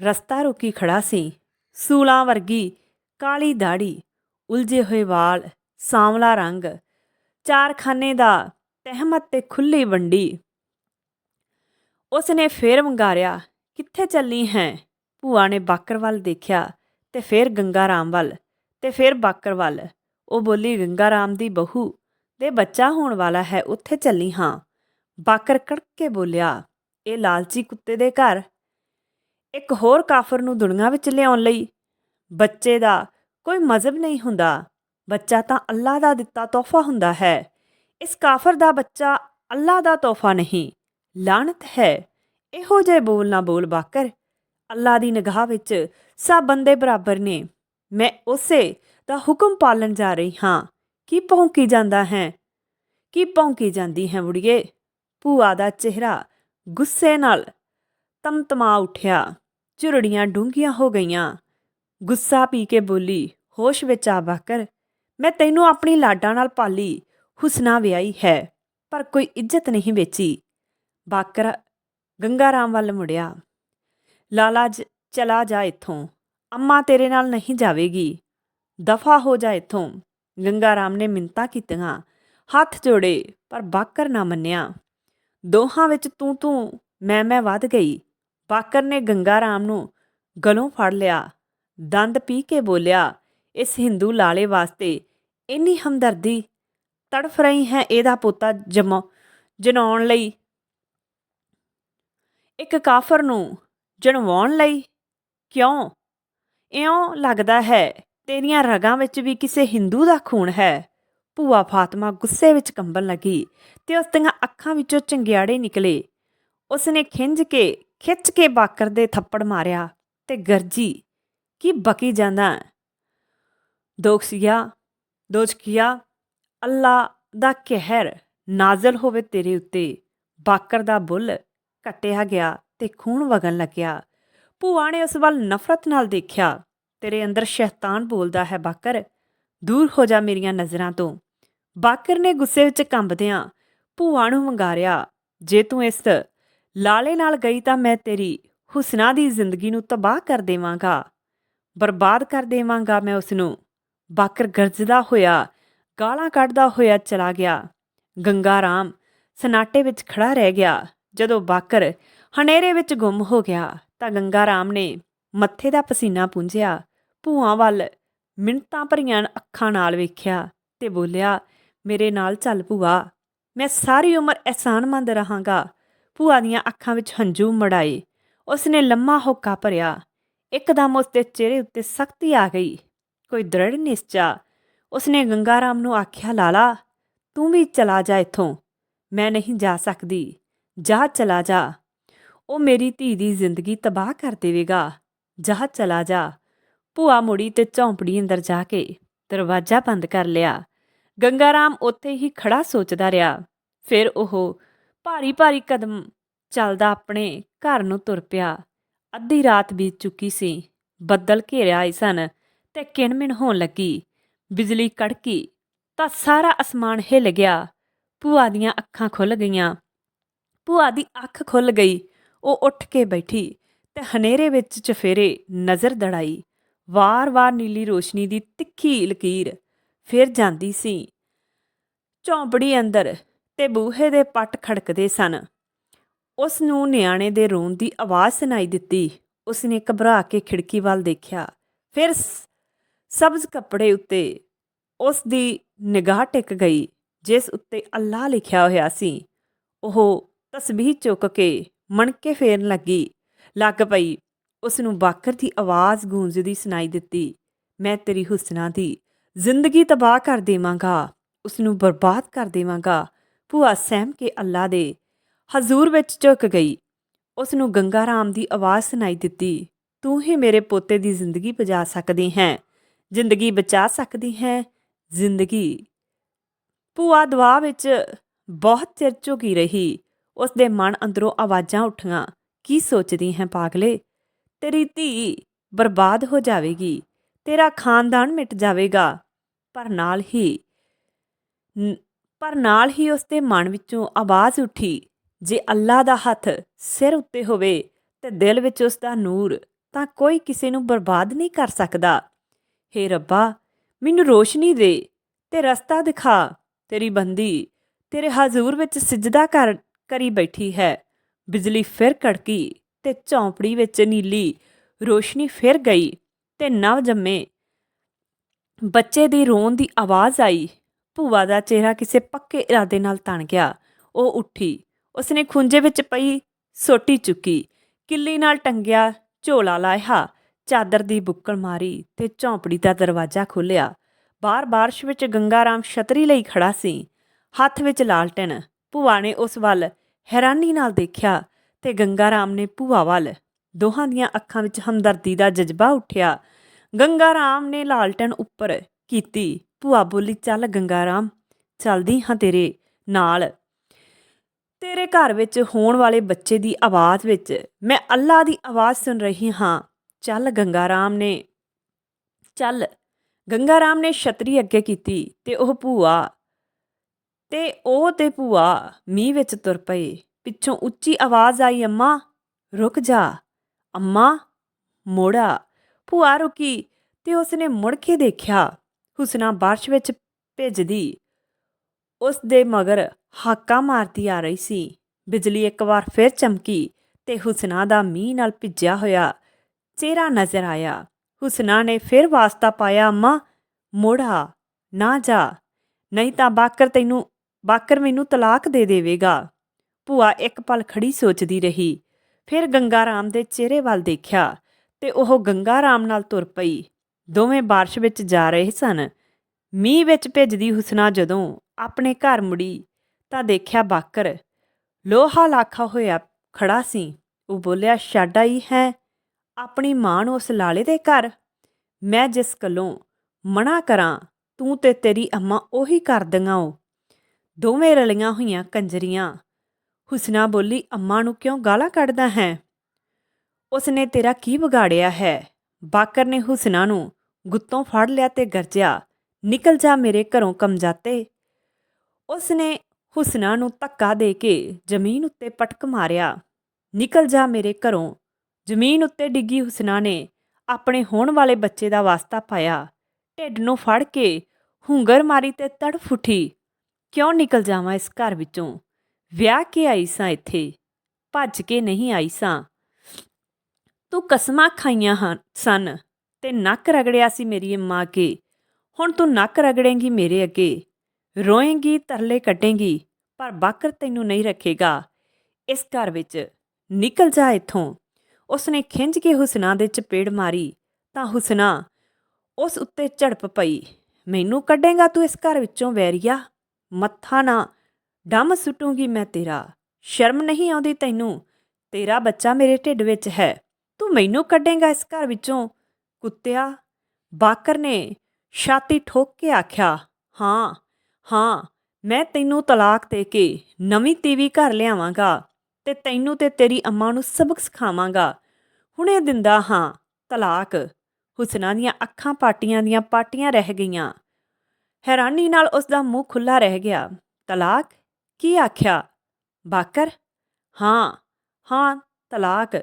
ਰਸਤਾ ਰੋਕੀ ਖੜਾ ਸੀ। ਸੂਲਾਂ ਵਰਗੀ ਕਾਲੀ ਦਾੜੀ ਉਲਝੇ ਹੋਏ ਵਾਲ, ਸਾਂਵਲਾ ਰੰਗ, ਚਾਰਖਾਨੇ ਦਾ ਤਹਿਮਤ ਤੇ ਖੁੱਲੀ ਵੰਡੀ। ਉਸ ਨੇ ਫੇਰ ਵੰਗਾਰਿਆ, ਕਿੱਥੇ ਚੱਲੀ ਹੈ? ਭੂਆ ਨੇ ਬਾਕਰ ਵੱਲ ਦੇਖਿਆ, ਤੇ ਫਿਰ ਗੰਗਾ ਰਾਮ ਵੱਲ, ਤੇ ਫਿਰ ਬਾਕਰ ਵੱਲ। ਉਹ ਬੋਲੀ ਗੰਗਾ ਰਾਮ ਦੀ ਬਹੂ, ਦੇ ਬੱਚਾ ਹੋਣ ਵਾਲਾ ਹੈ, ਉੱਥੇ ਚੱਲੀ ਹਾਂ। ਬਾਕਰ ਕੜਕ ਕੇ ਬੋਲਿਆ, ਇਹ ਲਾਲਚੀ ਕੁੱਤੇ ਦੇ ਘਰ। ਇੱਕ ਹੋਰ ਕਾਫਰ ਨੂੰ ਦੁਨੀਆ ਵਿੱਚ ਲਿਆਉਣ ਲਈ ਬੱਚੇ ਦਾ ਕੋਈ ਮਜ਼ਹਬ ਨਹੀਂ ਹੁੰਦਾ। ਬੱਚਾ ਤਾਂ ਅੱਲਾ ਦਾ ਦਿੱਤਾ ਤੋਹਫਾ ਹੁੰਦਾ ਹੈ। ਇਸ ਕਾਫਰ ਦਾ ਬੱਚਾ ਅੱਲਾ ਦਾ ਤੋਹਫਾ ਨਹੀਂ। ਲਾਨਤ ਹੈ। ਇਹੋ ਜਿਹੇ ਬੋਲ ਨਾ ਬੋਲ ਬਾਕਰ। ਅੱਲਾ ਦੀ ਨਿਗਾਹ ਵਿੱਚ ਸਭ ਬੰਦੇ ਬਰਾਬਰ ਨੇ। ਮੈਂ ਉਸੇ ਦਾ ਹੁਕਮ ਪਾਲਣ ਜਾ ਰਹੀ ਹਾਂ। ਕੀ ਭੌਂਕੀ ਜਾਂਦਾ ਹੈ? ਕੀ ਭੌਂਕੀ ਜਾਂਦੀ ਹੈ ਬੁੜੀਏ ਭੂਆ ਦਾ ਚਿਹਰਾ ਗੁੱਸੇ ਨਾਲ ਤਮਤਮਾ ਉੱਠਿਆ। ਝੁਰੜੀਆਂ ਡੂੰਘੀਆਂ ਹੋ ਗਈਆਂ। ਗੁੱਸਾ ਪੀ ਕੇ ਬੋਲੀ, ਹੋਸ਼ ਵਿੱਚ ਆ ਬਾਕਰ, ਮੈਂ ਤੈਨੂੰ ਆਪਣੀ ਲਾਡਾਂ ਨਾਲ ਪਾਲੀ, ਹੁਸਨਾ ਵਿਆਹੀ ਹੈ, ਪਰ ਕੋਈ ਇੱਜ਼ਤ ਨਹੀਂ ਵੇਚੀ। ਬਾਕਰ ਗੰਗਾ ਰਾਮ ਵੱਲ ਮੁੜਿਆ। ਲਾਲਾ ਜ- ਚਲਾ ਜਾ ਇੱਥੋਂ, ਅੰਮਾ ਤੇਰੇ ਨਾਲ ਨਹੀਂ ਜਾਵੇਗੀ, ਦਫਾ ਹੋ ਜਾ ਇੱਥੋਂ। ਗੰਗਾ ਰਾਮ ਨੇ ਮਿੰਤਾ ਕੀਤੀਆਂ। ਹੱਥ ਜੋੜੇ, ਪਰ ਬਾਕਰ ਨਾ ਮੰਨਿਆ। ਦੋਹਾਂ ਵਿੱਚ ਤੂੰ ਤੂੰ, ਮੈਂ ਮੈਂ ਵੱਧ ਗਈ। ਬਾਕਰ ਨੇ ਗੰਗਾ ਰਾਮ ਨੂੰ ਗਲੋਂ ਫੜ ਲਿਆ, ਦੰਦ ਪੀ ਕੇ ਬੋਲਿਆ, ਇਸ ਹਿੰਦੂ ਲਾਲੇ ਵਾਸਤੇ ਇੰਨੀ ਹਮਦਰਦੀ ਤੜਫ ਰਹੀ ਹੈ ਇਹਦਾ ਪੋਤਾ ਜਮ ਜਨਾਉਣ ਲਈ। ਇੱਕ ਕਾਫਰ ਨੂੰ ਜਣਵਾਉਣ ਲਈ? ਕਿਉਂ? ਇਉਂ ਲੱਗਦਾ ਹੈ ਤੇਰੀਆਂ ਰਗਾਂ ਵਿੱਚ ਵੀ ਕਿਸੇ ਹਿੰਦੂ ਦਾ ਖੂਨ ਹੈ। ਭੂਆ ਫਾਤਮਾ ਗੁੱਸੇ ਵਿੱਚ ਕੰਬਣ ਲੱਗੀ ਤੇ ਉਸ ਦੀਆਂ ਅੱਖਾਂ ਵਿੱਚੋਂ ਚੰਗਿਆੜੇ ਨਿਕਲੇ। ਉਸਨੇ ਖਿੰਝ ਕੇ, ਖਿੱਚ ਕੇ ਬਾਕਰ ਦੇ ਥੱਪੜ ਮਾਰਿਆ ਤੇ ਗਰਜੀ, ਕੀ ਬਕੀ ਜਾਂਦਾ ਦੋਖਸੀਆ ਦੋਚਕੀਆ ਅੱਲਾ ਦਾ ਕਹਿਰ ਨਾਜ਼ਲ ਹੋਵੇ ਤੇਰੇ ਉੱਤੇ, ਬਾਕਰ ਦਾ ਬੁੱਲ ਕੱਟਿਆ ਗਿਆ ਤੇ ਖੂਨ ਵਗਣ ਲੱਗਿਆ। ਭੂਆ ਨੇ ਉਸ ਵੱਲ ਨਫ਼ਰਤ ਨਾਲ ਦੇਖਿਆ, ਤੇਰੇ ਅੰਦਰ ਸ਼ੈਤਾਨ ਬੋਲਦਾ ਹੈ ਬਾਕਰ, ਦੂਰ ਹੋ ਜਾ ਮੇਰੀਆਂ ਨਜ਼ਰਾਂ ਤੋਂ ਬਾਕਰ ਨੇ ਗੁੱਸੇ ਵਿੱਚ ਕੰਬਦਿਆਂ ਭੂਆ ਨੂੰ ਵੰਗਾਰਿਆ, ਜੇ ਤੂੰ ਇਸ ਲਾਲੇ ਨਾਲ ਗਈ ਤਾਂ ਮੈਂ ਤੇਰੀ ਹੁਸਨਾ ਦੀ ਜ਼ਿੰਦਗੀ ਨੂੰ ਤਬਾਹ ਕਰ ਦੇਵਾਂਗਾ, ਬਰਬਾਦ ਕਰ ਦੇਵਾਂਗਾ। ਮੈਂ ਉਸ ਨੂੰ ਬਾਕਰ ਗਰਜਦਾ ਹੋਇਆ, ਗਾਲਾਂ ਕੱਢਦਾ ਹੋਇਆ ਚਲਾ ਗਿਆ। ਗੰਗਾ ਰਾਮ ਸਨਾਟੇ ਵਿੱਚ ਖੜਾ ਰਹਿ ਗਿਆ। ਜਦੋਂ ਬਾਕਰ ਹਨੇਰੇ ਵਿੱਚ ਗੁੰਮ ਹੋ ਗਿਆ ਤਾਂ ਗੰਗਾ ਰਾਮ ਨੇ ਮੱਥੇ ਦਾ ਪਸੀਨਾ ਪੂੰਝਿਆ। ਭੂਆ ਵੱਲ ਮਿੰਟਾਂ ਭਰੀਆਂ ਅੱਖਾਂ ਨਾਲ ਵੇਖਿਆ ਤੇ ਬੋਲਿਆ ਮੇਰੇ ਨਾਲ ਚੱਲ ਭੂਆ। ਮੈਂ ਸਾਰੀ ਉਮਰ ਅਹਿਸਾਨਮੰਦ ਰਹਾਂਗਾ। ਭੂਆ ਦੀਆਂ ਅੱਖਾਂ ਵਿੱਚ ਹੰਝੂ ਮੜਾਏ। ਉਸਨੇ ਲੰਮਾ ਹੋਕਾ ਭਰਿਆ। ਇੱਕਦਮ ਉਸਦੇ ਚਿਹਰੇ ਉੱਤੇ ਸਖਤੀ ਆ ਗਈ। ਕੋਈ ਦ੍ਰਿੜ ਨਿਸ਼ਚਾ। ਉਸਨੇ ਗੰਗਾ ਰਾਮ ਨੂੰ ਆਖਿਆ, ਲਾਲਾ, ਤੂੰ ਵੀ ਚਲਾ ਜਾ ਇੱਥੋਂ। ਮੈਂ ਨਹੀਂ ਜਾ ਸਕਦੀ। ਜਾ ਚਲਾ ਜਾ। ਉਹ ਮੇਰੀ ਧੀ ਦੀ ਜ਼ਿੰਦਗੀ ਤਬਾਹ ਕਰ ਦੇਵੇਗਾ। ਜਾ ਚਲਾ ਜਾ। ਭੂਆ ਮੁੜੀ ਤੇ ਝੌਂਪੜੀ ਅੰਦਰ ਜਾ ਕੇ ਦਰਵਾਜ਼ਾ ਬੰਦ ਕਰ ਲਿਆ। ਗੰਗਾ ਰਾਮ ਉੱਥੇ ਹੀ ਖੜਾ ਸੋਚਦਾ ਰਿਹਾ। ਫਿਰ ਉਹ ਭਾਰੀ ਭਾਰੀ ਕਦਮ ਚੱਲਦਾ ਆਪਣੇ ਘਰ ਨੂੰ ਤੁਰ ਪਿਆ। ਅੱਧੀ ਰਾਤ ਬੀਤ ਚੁੱਕੀ ਸੀ। ਬੱਦਲ ਘੇਰਿਆ ਆਏ ਸਨ ਤੇ ਕਿਣਮਿਣ ਹੋਣ ਲੱਗੀ। ਬਿਜਲੀ ਕੜਕੀ ਤਾਂ ਸਾਰਾ ਅਸਮਾਨ ਹਿੱਲ ਗਿਆ। ਭੂਆ ਦੀਆਂ ਅੱਖਾਂ ਖੁੱਲ ਗਈਆਂ। ਭੂਆ ਦੀ ਅੱਖ ਖੁੱਲ ਗਈ। ਉਹ ਉੱਠ ਕੇ ਬੈਠੀ ਤੇ ਹਨੇਰੇ ਵਿੱਚ ਚਫੇਰੇ ਨਜ਼ਰ ਦੜਾਈ। ਵਾਰ-ਵਾਰ ਨੀਲੀ ਰੋਸ਼ਨੀ ਦੀ ਤਿੱਖੀ ਲਕੀਰ ਫਿਰ ਜਾਂਦੀ ਸੀ। ਝੌਂਪੜੀ ਅੰਦਰ ਤੇ ਬੂਹੇ ਦੇ ਪੱਟ ਖੜਕਦੇ ਸਨ। ਉਸ ਨੂੰ ਨਿਆਣੇ ਦੇ ਰੋਣ ਦੀ ਆਵਾਜ਼ ਸੁਣਾਈ ਦਿੱਤੀ। ਉਸ ਨੇ ਘਬਰਾ ਕੇ ਖਿੜਕੀ ਵੱਲ ਦੇਖਿਆ। ਫਿਰ ਸ- ਸਬਜ਼ ਕੱਪੜੇ ਉੱਤੇ ਉਸ ਦੀ ਨਿਗਾਹ ਟਿਕ ਗਈ, ਜਿਸ ਉੱਤੇ ਅੱਲਾ ਲਿਖਿਆ ਹੋਇਆ ਸੀ। ਉਹ ਤਸਬੀਹ ਚੁੱਕ ਕੇ ਮਣਕੇ ਫੇਰਨ ਲੱਗੀ। ਲੱਗ ਪਈ, ਉਸ ਨੂੰ ਬਾਕਰ ਦੀ ਆਵਾਜ਼ ਗੂੰਜਦੀ ਸੁਣਾਈ ਦਿੱਤੀ, ਮੈਂ ਤੇਰੀ ਹੁਸਨਾ ਦੀ ਜ਼ਿੰਦਗੀ ਤਬਾਹ ਕਰ ਦੇਵਾਂਗਾ ਉਸ ਨੂੰ ਬਰਬਾਦ ਕਰ ਦੇਵਾਂਗਾ। ਭੂਆ ਸਹਿਮ ਕੇ ਅੱਲਾ ਦੇ ਹਜ਼ੂਰ ਵਿੱਚ ਝੁਕ ਗਈ। ਉਸ ਨੂੰ ਗੰਗਾ ਰਾਮ ਦੀ ਆਵਾਜ਼ ਸੁਣਾਈ ਦਿੱਤੀ, ਤੂੰ ਹੀ ਮੇਰੇ ਪੋਤੇ ਦੀ ਜ਼ਿੰਦਗੀ ਬਚਾ ਸਕਦੀ ਹੈ, ਜ਼ਿੰਦਗੀ ਬਚਾ ਸਕਦੀ ਹੈ, ਜ਼ਿੰਦਗੀ। ਭੂਆ ਦੁਆ ਵਿੱਚ ਬਹੁਤ ਚਿਰ ਝੁਕੀ ਰਹੀ। ਉਸ ਦੇ ਮਨ ਅੰਦਰੋਂ ਆਵਾਜ਼ਾਂ ਉੱਠੀਆਂ, ਕੀ ਸੋਚਦੀ ਹੈ ਪਾਗਲੇ? ਤੇਰੀ ਧੀ ਬਰਬਾਦ ਹੋ ਜਾਵੇਗੀ, ਤੇਰਾ ਖਾਨਦਾਨ ਮਿਟ ਜਾਵੇਗਾ ਪਰ ਨਾਲ ਹੀ ਪਰ ਨਾਲ ਹੀ ਉਸ ਦੇ ਮਨ ਵਿੱਚੋਂ ਆਵਾਜ਼ ਉੱਠੀ, ਜੇ ਅੱਲਾ ਦਾ ਹੱਥ ਸਿਰ ਉੱਤੇ ਹੋਵੇ ਤੇ ਦਿਲ ਵਿੱਚ ਉਸ ਦਾ ਨੂਰ, ਤਾਂ ਕੋਈ ਕਿਸੇ ਨੂੰ ਬਰਬਾਦ ਨਹੀਂ ਕਰ ਸਕਦਾ। ਹੇ ਰੱਬਾ, ਮੈਨੂੰ ਰੋਸ਼ਨੀ ਦੇ, ਤੇ ਰਸਤਾ ਦਿਖਾ, ਤੇਰੀ ਬੰਦੀ ਤੇਰੇ ਹਜ਼ੂਰ ਵਿੱਚ ਸਜਦਾ ਕਰ, ਕਰੀ ਬੈਠੀ ਹੈ। ਬਿਜਲੀ ਫਿਰ ਕੜਕੀ ਤੇ ਝੌਂਪੜੀ ਵਿੱਚ ਨੀਲੀ ਰੋਸ਼ਨੀ ਫਿਰ ਗਈ ਤੇ ਨਵ ਜੰਮੇ ਬੱਚੇ ਦੀ ਰੋਣ ਦੀ ਆਵਾਜ਼ ਆਈ। ਭੂਆ ਦਾ ਚਿਹਰਾ ਕਿਸੇ ਪੱਕੇ ਇਰਾਦੇ ਨਾਲ ਤਣ ਗਿਆ। ਉਹ ਉੱਠੀ। ਉਸਨੇ ਖੁੰਝੇ ਵਿੱਚ ਪਈ ਸੋਟੀ ਚੁੱਕੀ। ਕਿੱਲੀ ਨਾਲ ਟੰਗਿਆ ਝੋਲਾ ਲਾਇਆ। ਚਾਦਰ ਦੀ ਬੁੱਕਲ ਮਾਰੀ ਤੇ ਝੌਂਪੜੀ ਦਾ ਦਰਵਾਜ਼ਾ ਖੋਲ੍ਹਿਆ। ਬਾਹਰ ਬਾਰਿਸ਼ ਵਿੱਚ ਗੰਗਾ ਰਾਮ ਛਤਰੀ ਲਈ ਖੜਾ ਸੀ। ਹੱਥ ਵਿੱਚ ਲਾਲਟਨ ਭੂਆ ਨੇ ਉਸ ਵੱਲ ਹੈਰਾਨੀ ਨਾਲ ਦੇਖਿਆ ਤੇ ਗੰਗਾ ਰਾਮ ਨੇ ਭੂਆ ਵੱਲ ਦੋਹਾਂ ਦੀਆਂ ਅੱਖਾਂ ਵਿੱਚ ਹਮਦਰਦੀ ਦਾ ਜਜ਼ਬਾ ਉੱਠਿਆ। ਗੰਗਾ ਰਾਮ ਨੇ ਲਾਲਟਨ ਉੱਪਰ ਕੀਤੀ। ਭੂਆ ਬੋਲੀ, ਚੱਲ ਗੰਗਾ ਰਾਮ ਚੱਲਦੀ ਹਾਂ ਤੇਰੇ ਨਾਲ। ਤੇਰੇ ਘਰ ਵਿੱਚ ਹੋਣ ਵਾਲੇ ਬੱਚੇ ਦੀ ਆਵਾਜ਼ ਵਿੱਚ ਮੈਂ ਅੱਲਾ ਦੀ ਆਵਾਜ਼ ਸੁਣ ਰਹੀ ਹਾਂ। ਚੱਲ ਗੰਗਾ ਰਾਮ ਨੇ, ਚੱਲ। ਗੰਗਾ ਰਾਮ ਨੇ ਛਤਰੀ ਅੱਗੇ ਕੀਤੀ ਤੇ ਉਹ ਭੂਆ, ਤੇ ਉਹ ਤੇ ਭੂਆ ਮੀਂਹ ਵਿੱਚ ਤੁਰ ਪਏ। ਪਿੱਛੋਂ ਉੱਚੀ ਆਵਾਜ਼ ਆਈ, ਅੰਮਾ, ਰੁਕ ਜਾ। ਅੰਮਾ, ਮੋੜਾ ਭੂਆ ਰੁਕੀ ਤੇ ਉਸਨੇ ਮੁੜ ਕੇ ਦੇਖਿਆ ਹੁਸਨਾ ਬਾਰਿਸ਼ ਵਿੱਚ ਭਿੱਜਦੀ। ਉਸ ਦੇ ਮਗਰ ਹਾਕਾ ਮਾਰਦੀ ਆ ਰਹੀ ਸੀ। ਬਿਜਲੀ ਇੱਕ ਵਾਰ ਫਿਰ ਚਮਕੀ ਤੇ ਹੁਸਨਾ ਦਾ ਮੀਂਹ ਨਾਲ ਭਿੱਜਿਆ ਹੋਇਆ ਚਿਹਰਾ ਨਜ਼ਰ ਆਇਆ। ਹੁਸਨਾ ਨੇ ਫਿਰ ਵਾਸਤਾ ਪਾਇਆ ਅੰਮਾ ਮੋੜਾ ਨਾ ਜਾ, ਨਹੀਂ ਤਾਂ ਬਾਕਰ ਤੈਨੂੰ, ਬਾਕਰ ਮੈਨੂੰ ਤਲਾਕ ਦੇ ਦੇਵੇਗਾ। ਭੂਆ ਇੱਕ ਪਲ ਖੜੀ ਸੋਚਦੀ ਰਹੀ, ਫਿਰ ਗੰਗਾ ਰਾਮ ਦੇ ਚਿਹਰੇ ਵੱਲ ਦੇਖਿਆ। ਤੇ ਉਹ ਗੰਗਾ ਰਾਮ ਨਾਲ ਤੁਰ ਪਈ। ਦੋਵੇਂ ਬਾਰਿਸ਼ ਵਿੱਚ ਜਾ ਰਹੇ ਸਨ। ਮੀਂਹ ਵਿੱਚ ਭਿੱਜਦੀ ਹੁਸਨਾ ਜਦੋਂ ਆਪਣੇ ਘਰ ਮੁੜੀ ਤਾਂ ਦੇਖਿਆ ਬਾਕਰ ਲੋਹਾ ਲਾਖਾ ਹੋਇਆ ਖੜਾ ਸੀ। ਉਹ ਬੋਲਿਆ, ਛੱਡ ਆਈ ਹੈ। ਆਪਣੀ ਮਾਂ ਨੂੰ ਉਸ ਲਾਲੇ ਦੇ ਘਰ। ਮੈਂ ਜਿਸ ਗੱਲੋਂ ਮਨਾ ਕਰਾਂ, ਤੂੰ ਤੇ ਤੇਰੀ ਅੰਮਾ ਉਹੀ ਕਰ ਦਿਆਂ ਦੋਵੇਂ ਰਲੀਆਂ ਹੋਈਆਂ ਕੰਜਰੀਆਂ। ਹੁਸਨਾ ਬੋਲੀ, ਅੰਮਾ ਨੂੰ ਕਿਉਂ ਗਾਲਾਂ ਕੱਢਦਾ ਹੈ? ਉਸ ਨੇ ਤੇਰਾ ਕੀ ਵਿਗਾੜਿਆ ਹੈ? ਬਾਕਰ ਨੇ ਹੁਸਨਾ ਨੂੰ ਗੁੱਤੋਂ ਫੜ ਲਿਆ ਤੇ ਗਰਜਿਆ, ਨਿਕਲ ਜਾ ਮੇਰੇ ਘਰੋਂ ਕਮਜਾਤੇ। ਉਸ ਨੇ ਹੁਸਨਾ ਨੂੰ ਧੱਕਾ ਦੇ ਕੇ ਜ਼ਮੀਨ ਉੱਤੇ ਪਟਕ ਮਾਰਿਆ, ਨਿਕਲ ਜਾ ਮੇਰੇ ਘਰੋਂ। ਜ਼ਮੀਨ ਉੱਤੇ ਡਿੱਗੀ ਹੁਸਨਾ ਨੇ ਆਪਣੇ ਹੋਣ ਵਾਲੇ ਬੱਚੇ ਦਾ ਵਾਸਤਾ ਪਾਇਆ, ਢਿੱਡ ਨੂੰ ਫੜ ਕੇ ਹੁੰਗਰ ਮਾਰੀ ਤੇ ਤੜਫ ਉੱਠੀ, ਕਿਉਂ ਨਿਕਲ ਜਾਵਾਂ ਇਸ ਘਰ ਵਿੱਚੋਂ? ਵਿਆਹ ਕੇ ਆਈ ਸਾਂ ਇੱਥੇ, ਭੱਜ ਕੇ ਨਹੀਂ ਆਈ ਸਾਂ। ਤੂੰ ਕਸਮਾਂ ਖਾਈਆਂ ਹਨ, ਸਨ ਤੇ ਨੱਕ ਰਗੜਿਆ ਸੀ ਮੇਰੀ ਮਾਂ ਅੱਗੇ। ਹੁਣ ਤੂੰ ਨੱਕ ਰਗੜੇਂਗੀ ਮੇਰੇ ਅੱਗੇ। ਰੋਏਂਗੀ, ਤਰਲੇ ਕੱਢੇਂਗੀ, ਪਰ ਬਾਕਰ ਤੈਨੂੰ ਨਹੀਂ ਰੱਖੇਗਾ। ਇਸ ਘਰ ਵਿੱਚ ਨਿਕਲ ਜਾ ਇੱਥੋਂ। ਉਸਨੇ ਖਿੰਝ ਕੇ ਹੁਸਨਾ ਦੇ ਚਪੇੜ ਮਾਰੀ, ਤਾਂ ਹੁਸਨਾ, ਉਸ ਉੱਤੇ ਝੜਪ ਪਈ, ਮੈਨੂੰ ਕੱਢੇਗਾ ਤੂੰ ਇਸ ਘਰ ਵਿੱਚੋਂ, ਵੈਰੀਆ? ਮੱਥਾ ਨਾ। ਡੰਮ ਸੁੱਟੂਗੀ ਮੈਂ ਤੇਰਾ। ਸ਼ਰਮ ਨਹੀਂ ਆਉਂਦੀ ਤੈਨੂੰ। ਤੇਰਾ ਬੱਚਾ ਮੇਰੇ ਢਿੱਡ ਵਿੱਚ ਹੈ। ਤੂੰ ਮੈਨੂੰ ਕੱਢੇਗਾ ਇਸ ਘਰ ਵਿੱਚੋਂ। ਕੁੱਤਿਆ, ਬਾਕਰ ਨੇ ਛਾਤੀ ਠੋਕ ਕੇ ਆਖਿਆ, ਹਾਂ ਹਾਂ, ਮੈਂ ਤੈਨੂੰ ਤਲਾਕ ਦੇ ਕੇ ਨਵੀਂ ਤੀਵੀ ਘਰ ਲਿਆਵਾਂਗਾ ਤੇ ਤੈਨੂੰ ਤੇ ਤੇਰੀ ਅੰਮਾ ਨੂੰ ਸਬਕ ਸਿਖਾਵਾਂਗਾ। ਹੁਣੇ ਦਿੰਦਾ ਹਾਂ, ਤਲਾਕ। ਹੁਸਨਾ ਦੀਆਂ ਅੱਖਾਂ ਪਾਟੀਆਂ ਦੀਆਂ ਪਾਟੀਆਂ ਰਹਿ ਗਈਆਂ। ਹੈਰਾਨੀ ਨਾਲ ਉਸ ਦਾ ਮੂੰਹ ਖੁੱਲਾ ਰਹਿ ਗਿਆ। ਤਲਾਕ? ਕੀ ਆਖਿਆ? ਬਾਕਰ? ਹਾਂ ਹਾਂ, ਤਲਾਕ।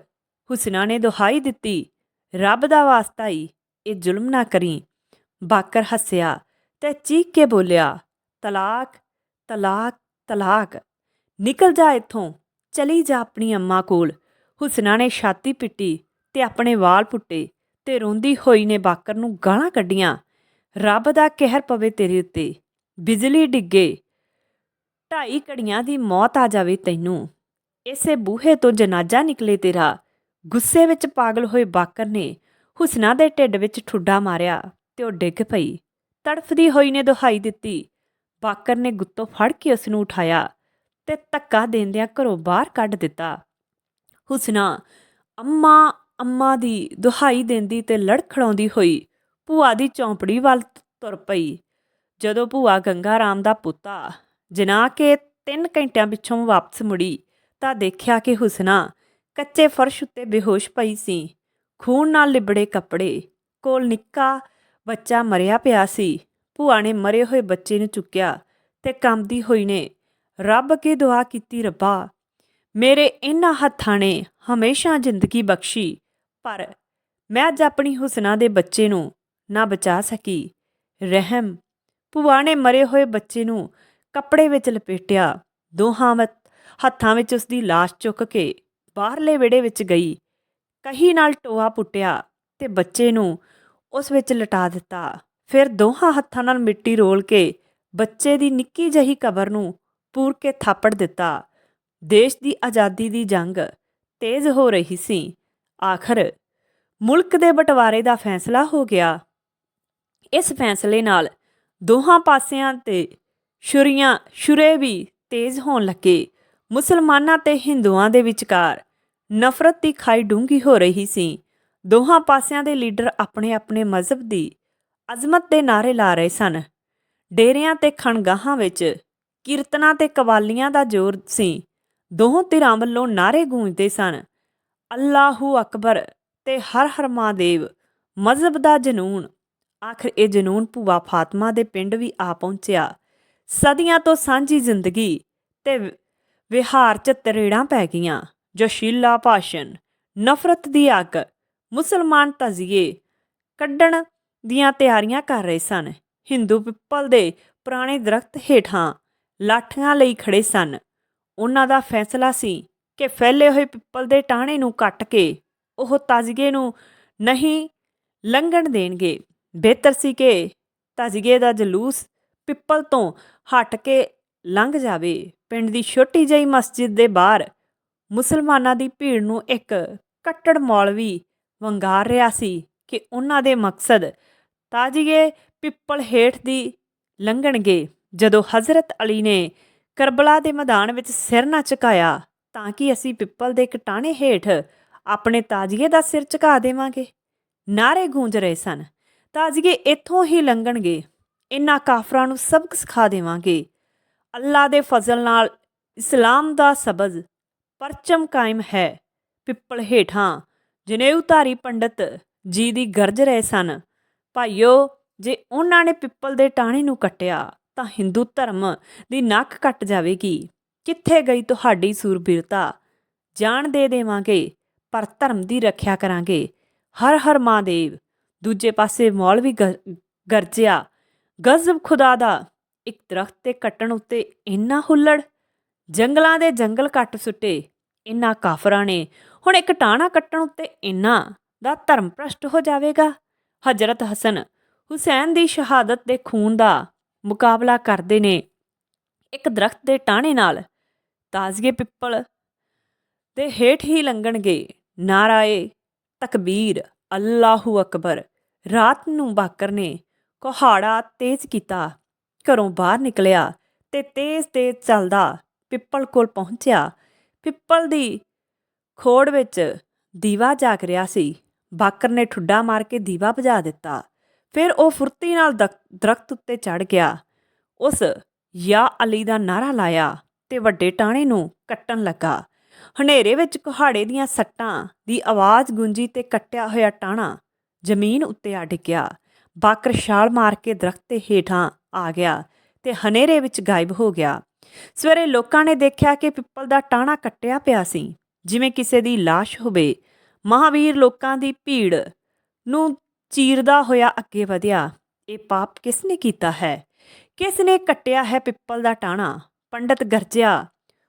ਹੁਸਨਾ ਨੇ ਦੁਹਾਈ ਦਿੱਤੀ, ਰੱਬ ਦਾ ਵਾਸਤਾ ਈ, ਇਹ ਜ਼ੁਲਮ ਨਾ ਕਰੀ। ਬਾਕਰ ਹੱਸਿਆ ਤੇ ਚੀਕ ਕੇ ਬੋਲਿਆ, ਤਲਾਕ ਤਲਾਕ ਤਲਾਕ, ਨਿਕਲ ਜਾ ਇੱਥੋਂ, ਚਲੀ ਜਾ ਆਪਣੀ ਅੰਮਾ ਕੋਲ। ਹੁਸਨਾ ਨੇ ਛਾਤੀ ਪਿੱਟੀ ਤੇ ਆਪਣੇ ਵਾਲ ਪੁੱਟੇ ਤੇ ਰੋਂਦੀ ਹੋਈ ਨੇ ਬਾਕਰ ਨੂੰ ਗਾਲਾਂ ਕੱਢੀਆਂ, ਰੱਬ ਦਾ ਕਹਿਰ ਪਵੇ ਤੇਰੇ ਉੱਤੇ, ਬਿਜਲੀ ਡਿੱਗੇ, ਢਾਈ ਘੜੀਆਂ ਦੀ ਮੌਤ ਆ ਜਾਵੇ ਤੈਨੂੰ, ਇਸੇ ਬੂਹੇ ਤੋਂ ਜਨਾਜ਼ਾ ਨਿਕਲੇ ਤੇਰਾ। ਗੁੱਸੇ ਵਿੱਚ ਪਾਗਲ ਹੋਏ ਬਾਕਰ ਨੇ ਹੁਸਨਾ ਦੇ ਢਿੱਡ ਵਿੱਚ ਠੁੱਡਾ ਮਾਰਿਆ ਤੇ ਉਹ ਡਿੱਗ ਪਈ। ਤੜਫਦੀ ਹੋਈ ਨੇ ਦੁਹਾਈ ਦਿੱਤੀ। ਬਾਕਰ ਨੇ ਗੁੱਤੋਂ ਫੜ ਕੇ ਉਸ ਨੂੰ ਉਠਾਇਆ ਤੇ ਧੱਕਾ ਦੇਂਦਿਆਂ ਘਰੋਂ ਬਾਹਰ ਕੱਢ ਦਿੱਤਾ। ਹੁਸਨਾ ਅੰਮਾ ਅੰਮਾ ਦੀ ਦੁਹਾਈ ਦਿੰਦੀ ਤੇ ਲੜਖੜਾਉਂਦੀ ਹੋਈ ਭੂਆ ਦੀ ਚੌਂਪੜੀ ਵੱਲ ਤੁਰ ਪਈ। ਜਦੋਂ ਭੂਆ ਗੰਗਾ ਰਾਮ ਦਾ ਪੁੱਤਾ ਜਿਨਾ ਕੇ 3 ਘੰਟਿਆਂ ਪਿੱਛੋਂ ਵਾਪਸ ਮੁੜੀ ਤਾਂ ਦੇਖਿਆ ਕਿ ਹੁਸਨਾ ਕੱਚੇ ਫਰਸ਼ ਉੱਤੇ ਬੇਹੋਸ਼ ਪਈ ਸੀ। ਖੂਨ ਨਾਲ ਲਿਬੜੇ ਕੱਪੜੇ, ਕੋਲ ਨਿੱਕਾ ਬੱਚਾ ਮਰਿਆ ਪਿਆ ਸੀ। ਭੂਆ ਨੇ ਮਰੇ ਹੋਏ ਬੱਚੇ ਨੂੰ ਚੁੱਕਿਆ ਤੇ ਕੰਬਦੀ ਹੋਈ ਨੇ, ਰੱਬ ਅੱਗੇ ਦੁਆ ਕੀਤੀ ਰੱਬਾ, ਮੇਰੇ ਇਹਨਾਂ ਹੱਥਾਂ ਨੇ ਹਮੇਸ਼ਾ ਜ਼ਿੰਦਗੀ ਬਖਸ਼ੀ, ਪਰ ਮੈਂ ਅੱਜ ਆਪਣੀ ਹੁਸਨਾ ਦੇ ਬੱਚੇ ਨੂੰ ਨਾ ਬਚਾ ਸਕੀ। ਰਹਿਮ, ਭੂਆ ਨੇ ਮਰੇ ਹੋਏ ਬੱਚੇ ਨੂੰ ਕੱਪੜੇ ਵਿੱਚ ਲਪੇਟਿਆ, ਦੋਹਾਂ ਵ- ਹੱਥਾਂ ਵਿੱਚ ਉਸ ਦੀ ਲਾਸ਼ ਚੁੱਕ ਕੇ ਬਾਹਰਲੇ ਵਿੜੇ ਵਿੱਚ ਗਈ। ਕਹੀ ਨਾਲ ਟੋਆ ਪੁੱਟਿਆ ਤੇ ਬੱਚੇ ਨੂੰ ਉਸ ਵਿੱਚ ਲਟਾ ਦਿੱਤਾ। ਫਿਰ ਦੋਹਾਂ ਹੱਥਾਂ ਨਾਲ ਮਿੱਟੀ ਰੋਲ ਕੇ ਬੱਚੇ ਦੀ ਨਿੱਕੀ ਜਹੀ ਕਬਰ ਨੂੰ ਪੂਰ ਕੇ ਥਾਪੜ ਦਿੱਤਾ। ਦੇਸ਼ ਦੀ ਆਜ਼ਾਦੀ ਦੀ ਜੰਗ ਤੇਜ਼ ਹੋ ਰਹੀ ਸੀ। ਆਖਰ ਮੁਲਕ ਦੇ ਬਟਵਾਰੇ ਦਾ ਫੈਸਲਾ ਹੋ ਗਿਆ। ਇਸ ਫੈਸਲੇ ਨਾਲ ਦੋਹਾਂ ਪਾਸਿਆਂ ਤੇ ਛੁਰੀਆਂ ਛੁਰੇ ਵੀ ਤੇਜ਼ ਹੋਣ ਲੱਗੇ। ਮੁਸਲਮਾਨਾਂ ਤੇ ਹਿੰਦੂਆਂ ਦੇ ਵਿਚਕਾਰ ਨਫ਼ਰਤ ਦੀ ਖਾਈ ਡੂੰਘੀ ਹੋ ਰਹੀ ਸੀ। ਦੋਹਾਂ ਪਾਸਿਆਂ ਦੇ ਲੀਡਰ ਆਪਣੇ ਆਪਣੇ ਮਜ਼ਹਬ ਦੀ ਅਜ਼ਮਤ ਦੇ ਨਾਰੇ ਲਾ ਰਹੇ ਸਨ। ਡੇਰਿਆਂ ਤੇ ਖਣਗਾਹਾਂ ਵਿੱਚ ਕੀਰਤਨਾਂ ਤੇ ਕਵਾਲੀਆਂ ਦਾ ਜ਼ੋਰ ਸੀ। ਦੋਹਾਂ ਧਿਰਾਂ ਵੱਲੋਂ ਨਾਰੇ ਗੂੰਜਦੇ ਸਨ, ਅੱਲਾਹੂ ਅਕਬਰ ਤੇ ਹਰ ਹਰ ਮਹਾਦੇਵ ਮਜ਼ਹਬ ਦਾ ਜਨੂਨ। ਆਖਰ ਇਹ ਜਨੂਨ ਭੂਆ ਫਾਤਮਾ ਦੇ ਪਿੰਡ ਵੀ ਆ ਪਹੁੰਚਿਆ। ਸਦੀਆਂ ਤੋਂ ਸਾਂਝੀ ਜ਼ਿੰਦਗੀ ਤੇ ਵਿਹਾਰ 'ਚ ਤਰੇੜਾਂ ਪੈ ਗਈਆਂ। ਜੋਸ਼ੀਲਾ ਭਾਸ਼ਣ, ਨਫ਼ਰਤ ਦੀ ਅੱਗ, ਮੁਸਲਮਾਨ ਤਜ਼ੀਏ, ਕੱਢਣ ਦੀਆਂ ਤਿਆਰੀਆਂ ਕਰ ਰਹੇ ਸਨ। ਹਿੰਦੂ ਪਿੱਪਲ ਦੇ ਪੁਰਾਣੇ ਦਰਖਤ ਹੇਠਾਂ ਲਾਠੀਆਂ ਲਈ ਖੜੇ ਸਨ। ਉਹਨਾਂ ਦਾ ਫੈਸਲਾ ਸੀ ਕਿ ਫੈਲੇ ਹੋਏ ਪਿੱਪਲ ਦੇ ਟਾਹਣੇ ਨੂੰ ਕੱਟ ਕੇ ਉਹ ਤਾਜ਼ਗੇ ਨੂੰ ਨਹੀਂ ਲੰਘਣ ਦੇਣਗੇ। ਬਿਹਤਰ ਸੀ ਕਿ ਤਜ਼ੀਏ ਦਾ ਜਲੂਸ ਪਿੱਪਲ ਤੋਂ ਹਟ ਕੇ ਲੰਘ ਜਾਵੇ। ਪਿੰਡ ਦੀ ਛੋਟੀ ਜਿਹੀ ਮਸਜਿਦ ਦੇ ਬਾਹਰ ਮੁਸਲਮਾਨਾਂ ਦੀ ਭੀੜ ਨੂੰ ਇੱਕ ਕੱਟੜ ਮੌਲਵੀ ਵੰਗਾਰ ਰਿਹਾ ਸੀ ਕਿ ਉਹਨਾਂ ਦੇ ਮਕਸਦ ਤਾਜੀਏ ਪਿੱਪਲ ਹੇਠ ਦੀ ਲੰਘਣਗੇ। ਜਦੋਂ ਹਜ਼ਰਤ ਅਲੀ ਨੇ ਕਰਬਲਾ ਦੇ ਮੈਦਾਨ ਵਿੱਚ ਸਿਰ ਨਾ ਝੁਕਾਇਆ, ਤਾਂ ਕਿ ਅਸੀਂ ਪਿੱਪਲ ਦੇ ਕਟਾਣੇ ਹੇਠ ਆਪਣੇ ਤਾਜੀਏ ਦਾ ਸਿਰ ਝੁਕਾ ਦੇਵਾਂਗੇ? ਨਾਰੇ ਗੂੰਜ ਰਹੇ ਸਨ। ਤਾਜੀਏ ਇੱਥੋਂ ਹੀ ਲੰਘਣਗੇ। ਇਨ੍ਹਾਂ ਕਾਫਰਾਂ ਨੂੰ ਸਬਕ ਸਿਖਾ ਦੇਵਾਂਗੇ। ਅੱਲਾ ਦੇ ਫਜ਼ਲ ਨਾਲ ਇਸਲਾਮ ਦਾ ਸਬਜ਼ ਪਰਚਮ ਕਾਇਮ ਹੈ। ਪਿੱਪਲ ਹੇਠਾਂ ਜਨੇਊ ਧਾਰੀ ਪੰਡਤ ਜੀ ਦੀ ਗਰਜ ਰਹੇ ਸਨ। ਭਾਈਓ, ਜੇ ਉਹਨਾਂ ਨੇ ਪਿੱਪਲ ਦੇ ਟਾਣੇ ਨੂੰ ਕੱਟਿਆ, ਤਾਂ ਹਿੰਦੂ ਧਰਮ ਦੀ ਨੱਕ ਕੱਟ ਜਾਵੇਗੀ। ਕਿੱਥੇ ਗਈ ਤੁਹਾਡੀ ਸੂਰਬੀਰਤਾ? ਜਾਣ ਦੇ ਦੇਵਾਂਗੇ, ਪਰ ਧਰਮ ਦੀ ਰੱਖਿਆ ਕਰਾਂਗੇ। ਹਰ ਹਰ ਮਹਾਦੇਵ, ਦੂਜੇ ਪਾਸੇ ਮੌਲਵੀ ਗ- ਗਰਜਿਆ, ਗਜ਼ਬ ਖੁਦਾ ਦਾ ਇੱਕ ਦਰਖਤ ਤੇ ਕੱਟਣ ਉੱਤੇ ਇੰਨਾ ਹੁੱਲੜ, ਜੰਗਲਾਂ ਦੇ ਜੰਗਲ ਕੱਟ ਸੁੱਟੇ, ਇੰਨਾ ਕਾਫਰਾਂ ਨੇ, ਹੁਣ ਇੱਕ ਟਾਣਾ ਕੱਟਣ ਉੱਤੇ ਇੰਨਾ ਦਾ ਧਰਮ ਭ੍ਰਸ਼ਟ ਹੋ ਜਾਵੇਗਾ? ਹਜ਼ਰਤ ਹਸਨ ਹੁਸੈਨ ਦੀ ਸ਼ਹਾਦਤ ਦੇ ਖੂਨ ਦਾ ਮੁਕਾਬਲਾ ਕਰਦੇ ਨੇ। ਇੱਕ ਦਰਖਤ ਦੇ ਟਾਣੇ ਨਾਲ ਤਾਜ਼ਗੇ ਪਿੱਪਲ ਦੇ ਹੇਠ ਹੀ ਲੰਘਣਗੇ। ਨਾਰਾਏ ਤਕਬੀਰ, ਅੱਲਾਹੂ ਅਕਬਰ, ਰਾਤ ਨੂੰ ਬਾਕਰ ਨੇ ਕੁਹਾੜਾ ਤੇਜ਼ ਕੀਤਾ। ਘਰੋਂ ਬਾਹਰ ਨਿਕਲਿਆ ਤੇ ਤੇਜ਼ ਤੇਜ਼ ਚੱਲਦਾ ਪਿੱਪਲ ਕੋਲ ਪਹੁੰਚਿਆ। ਪਿੱਪਲ ਦੀ ਖੋੜ ਵਿੱਚ ਦੀਵਾ ਜਾਗ ਰਿਹਾ ਸੀ। ਬਾਕਰ ਨੇ ਠੁੱਡਾ ਮਾਰ ਕੇ ਦੀਵਾ ਬੁਝਾ ਦਿੱਤਾ। ਫਿਰ ਉਹ ਫੁਰਤੀ ਨਾਲ ਦਕ- ਦਰਖਤ ਉੱਤੇ ਚੜ ਗਿਆ। ਉਸ ਯਾ ਅਲੀ ਦਾ ਨਾਰਾ ਲਾਇਆ ਤੇ ਵੱਡੇ ਟਾਣੇ ਨੂੰ ਕੱਟਣ ਲੱਗਾ। ਹਨੇਰੇ ਵਿੱਚ ਕੁਹਾੜੇ ਦੀਆਂ ਸੱਟਾਂ ਦੀ ਆਵਾਜ਼ ਗੂੰਜੀ ਤੇ ਕੱਟਿਆ ਹੋਇਆ ਟਾਣਾ ਜ਼ਮੀਨ ਉੱਤੇ ਆ ਡਿੱਗਿਆ। ਬਾਕਰ ਛਾਲ ਮਾਰ ਕੇ ਦਰਖਤ ਦੇ ਹੇਠਾਂ ਆ ਗਿਆ ਤੇ ਹਨੇਰੇ ਵਿੱਚ ਗਾਇਬ ਹੋ ਗਿਆ। ਸਵੇਰੇ ਲੋਕਾਂ ਨੇ ਦੇਖਿਆ ਕਿ ਪਿੱਪਲ ਦਾ ਟਾਣਾ ਕੱਟਿਆ ਪਿਆ ਸੀ, ਜਿਵੇਂ ਕਿਸੇ ਦੀ ਲਾਸ਼ ਹੋਵੇ। ਮਹਾਵੀਰ ਲੋਕਾਂ ਦੀ ਭੀੜ ਨੂੰ ਚੀਰਦਾ ਹੋਇਆ ਅੱਗੇ ਵਧਿਆ। ਇਹ ਪਾਪ ਕਿਸ ਨੇ ਕੀਤਾ ਹੈ? ਕਿਸ ਨੇ ਕੱਟਿਆ ਹੈ ਪਿੱਪਲ ਦਾ ਟਾਣਾ ਪੰਡਤ ਗਰਜਿਆ,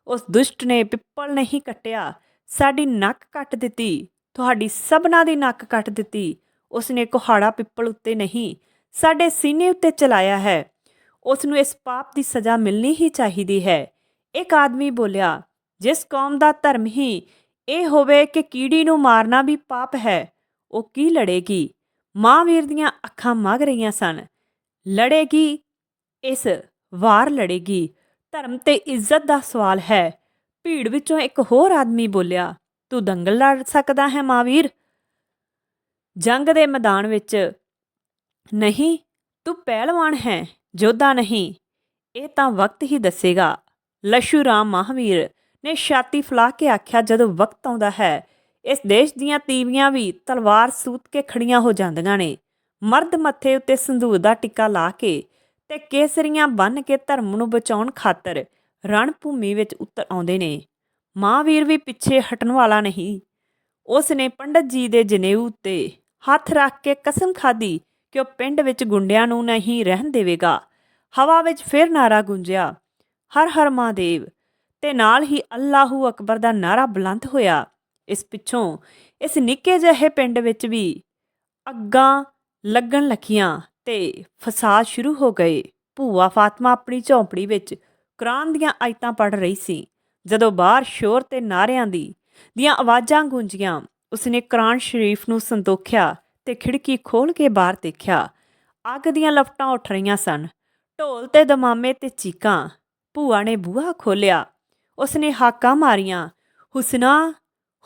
ਉਸ ਦੁਸ਼ਟ ਨੇ ਪਿੱਪਲ ਨਹੀਂ ਕੱਟਿਆ, ਸਾਡੀ ਨੱਕ ਕੱਟ ਦਿੱਤੀ, ਤੁਹਾਡੀ ਸਭਨਾ ਦੀ ਨੱਕ ਕੱਟ ਦਿੱਤੀ ਉਸ ਨੇ ਕੁਹਾੜਾ ਪਿੱਪਲ ਉੱਤੇ ਨਹੀਂ, ਸਾਡੇ ਸੀਨੇ ਉੱਤੇ ਚਲਾਇਆ ਹੈ। ਉਸ ਨੂੰ ਇਸ ਪਾਪ ਦੀ ਸਜ਼ਾ ਮਿਲਣੀ ਹੀ ਚਾਹੀਦੀ ਹੈ। ਇੱਕ ਆਦਮੀ ਬੋਲਿਆ, ਜਿਸ ਕੌਮ ਦਾ ਧਰਮ ਹੀ ਇਹ ਹੋਵੇ ਕਿ ਕੀੜੀ ਨੂੰ ਮਾਰਨਾ ਵੀ ਪਾਪ ਹੈ, ਉਹ ਕੀ ਲੜੇਗੀ? ਮਹਾਂਵੀਰ ਦੀਆਂ ਅੱਖਾਂ ਮਗ ਰਹੀਆਂ ਸਨ। ਲੜੇਗੀ, ਇਸ ਵਾਰ ਲੜੇਗੀ। ਧਰਮ ਤੇ ਇੱਜ਼ਤ ਦਾ ਸਵਾਲ ਹੈ। ਭੀੜ ਵਿੱਚੋਂ ਇੱਕ ਹੋਰ ਆਦਮੀ ਬੋਲਿਆ, ਤੂੰ ਦੰਗਲ ਲੜ ਸਕਦਾ ਹੈ ਮਹਾਂਵੀਰ ਜੰਗ ਦੇ ਮੈਦਾਨ ਵਿੱਚ ਨਹੀਂ, ਤੂੰ ਪਹਿਲਵਾਨ ਹੈ। ਜੋਧਾ ਨਹੀਂ। ਇਹ ਤਾਂ ਵਕਤ ਹੀ ਦੱਸੇਗਾ। ਲਸ਼ੂ ਰਾਮ ਮਹਾਵੀਰ ਨੇ ਛਾਤੀ ਫਲਾ ਕੇ ਆਖਿਆ, ਜਦੋਂ ਵਕਤ ਆਉਂਦਾ ਹੈ, ਇਸ ਦੇਸ਼ ਦੀਆਂ ਤੀਵੀਆਂ ਵੀ ਤਲਵਾਰ ਸੂਤ ਕੇ ਖੜੀਆਂ ਹੋ ਜਾਂਦੀਆਂ ਨੇ। ਮਰਦ ਮੱਥੇ ਉੱਤੇ ਸੰਧੂਰ ਦਾ ਟਿੱਕਾ ਲਾ ਕੇ ਤੇ ਕੇਸਰੀਆਂ ਬੰਨ ਕੇ ਧਰਮ ਨੂੰ ਬਚਾਉਣ ਖਾਤਰ ਰਣ ਭੂਮੀ ਵਿੱਚ ਉਤਰ ਆਉਂਦੇ ਨੇ। ਮਹਾਵੀਰ ਵੀ ਪਿੱਛੇ ਹਟਣ ਵਾਲਾ ਨਹੀਂ। ਉਸ ਨੇ ਪੰਡਤ ਜੀ ਦੇ ਜਨੇਊ ਉੱਤੇ ਹੱਥ ਰੱਖ ਕੇ ਕਸਮ ਖਾਧੀ ਕਿ ਉਹ ਪਿੰਡ ਵਿੱਚ ਗੁੰਡਿਆਂ ਨੂੰ ਨਹੀਂ ਰਹਿਣ ਦੇਵੇਗਾ? ਹਵਾ ਵਿੱਚ ਫਿਰ ਨਾਰਾ ਗੂੰਜਿਆ। ਹਰ ਹਰ ਮਹਾਦੇਵ, ਤੇ ਨਾਲ ਹੀ ਅੱਲਾਹੂ ਅਕਬਰ ਦਾ ਨਾਰਾ ਬੁਲੰਦ ਹੋਇਆ। ਇਸ ਪਿੱਛੋਂ ਇਸ ਨਿੱਕੇ ਜਿਹੇ ਪਿੰਡ ਵਿੱਚ ਵੀ ਅੱਗਾਂ ਲੱਗਣ ਲੱਗੀਆਂ ਤੇ ਫਸਾਦ ਸ਼ੁਰੂ ਹੋ ਗਏ। ਭੂਆ ਫਾਤਮਾ ਆਪਣੀ ਝੌਂਪੜੀ ਵਿੱਚ ਕੁਰਾਨ ਦੀਆਂ ਆਇਤਾਂ ਪੜ੍ਹ ਰਹੀ ਸੀ। ਜਦੋਂ ਬਾਹਰ ਸ਼ੋਰ ਤੇ ਨਾਰਿਆਂ ਦੀ ਦੀਆਂ ਆਵਾਜ਼ਾਂ ਗੂੰਜੀਆਂ, ਉਸਨੇ ਕੁਰਾਨ ਸ਼ਰੀਫ ਨੂੰ ਸੰਤੋਖਿਆ। ਤੇ ਖਿੜਕੀ ਖੋਲ ਕੇ ਬਾਹਰ ਦੇਖਿਆ। ਅੱਗ ਦੀਆਂ ਲਪਟਾਂ ਉੱਠ ਰਹੀਆਂ ਸਨ। ਢੋਲ ਤੇ ਦਮਾਮੇ ਤੇ ਚੀਕਾਂ। ਭੂਆ ਨੇ ਬੂਹਾ ਖੋਲਿਆ ਉਸਨੇ ਹਾਕਾਂ ਮਾਰੀਆਂ। ਹੁਸਨਾ